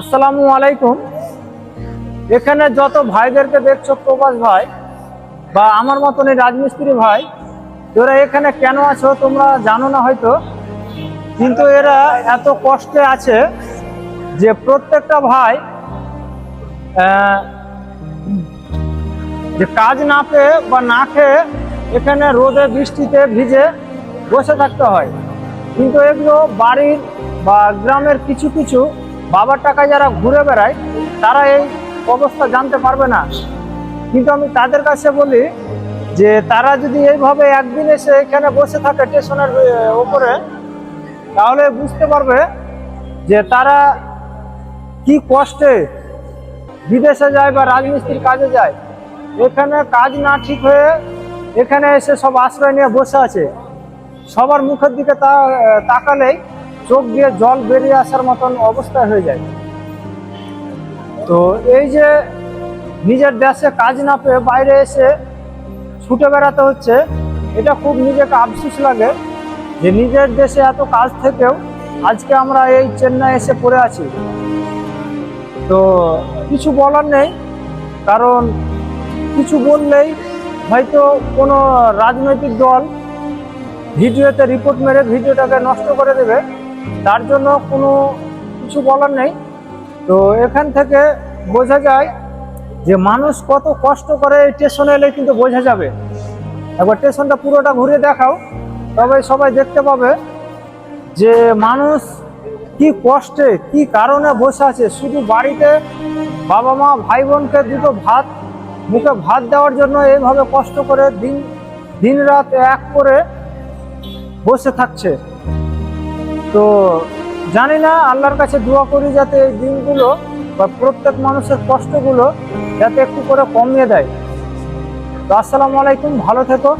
আসসালামু আলাইকুম। এখানে যত ভাইদেরকে দেখছ, প্রবাস ভাই বা আমার মতন এই রাজমিস্ত্রি ভাই তোরা এখানে কেন আছো তোমরা জানো না হয়তো, কিন্তু এরা এত কষ্টে আছে যে প্রত্যেকটা ভাই যে কাজ না পেয়ে বা না খেয়ে এখানে রোদে বৃষ্টিতে ভিজে বসে থাকতে হয়। কিন্তু এগুলো বাড়ির বা গ্রামের কিছু কিছু বাবার টাকায় যারা ঘুরে বেড়ায়, তারা এই অবস্থা জানতে পারবে না। কিন্তু আমি তাদের কাছে বলি যে, তারা যদি এইভাবে একদিন এসে এখানে বসে থাকে স্টেশনের ওপরে, তাহলে বুঝতে পারবে যে তারা কি কষ্টে বিদেশে যায় বা রাজমিস্ত্রির কাজে যায়। এখানে কাজ না ঠিক হয়ে এখানে এসে সব আশ্রয় নিয়ে বসে আছে। সবার মুখের দিকে তা তাকালেই চোখ দিয়ে জল বেরিয়ে আসার মতন অবস্থা হয়ে যায়। তো এই যে নিজের দেশে কাজ না পেয়ে বাইরে এসে ছুটে বেড়াতে হচ্ছে, এটা খুব নিজেকে আফসোস লাগে যে নিজের দেশে এত কাজ থেকেও আজকে আমরা এই চেন্নাই এসে পড়ে আছি। তো কিছু বলার নেই, কারণ কিছু বললেই হয়তো কোনো রাজনৈতিক দল ভিডিওতে রিপোর্ট মেরে ভিডিওটাকে নষ্ট করে দেবে। তার জন্য কোনো কিছু বলার নেই। তো এখান থেকে বোঝা যায় যে মানুষ কত কষ্ট করে এই স্টেশনে এলে কিন্তু বোঝা যাবে। একবার স্টেশনটা পুরোটা ঘুরে দেখাও, তবে সবাই দেখতে পাবে যে মানুষ কি কষ্টে, কি কারণে বসে আছে। শুধু বাড়িতে বাবা মা ভাই বোনকে দুটো ভাত, মুখে ভাত দেওয়ার জন্য এইভাবে কষ্ট করে দিন দিন রাত এক করে বসে থাকছে। তো জানি না, আল্লাহর কাছে দোয়া করি যাতে এই দিনগুলো বা প্রত্যেক মানুষের কষ্টগুলো যাতে একটু করে কমিয়ে দেয়। তো আসসালামু আলাইকুম, ভালো থেকো।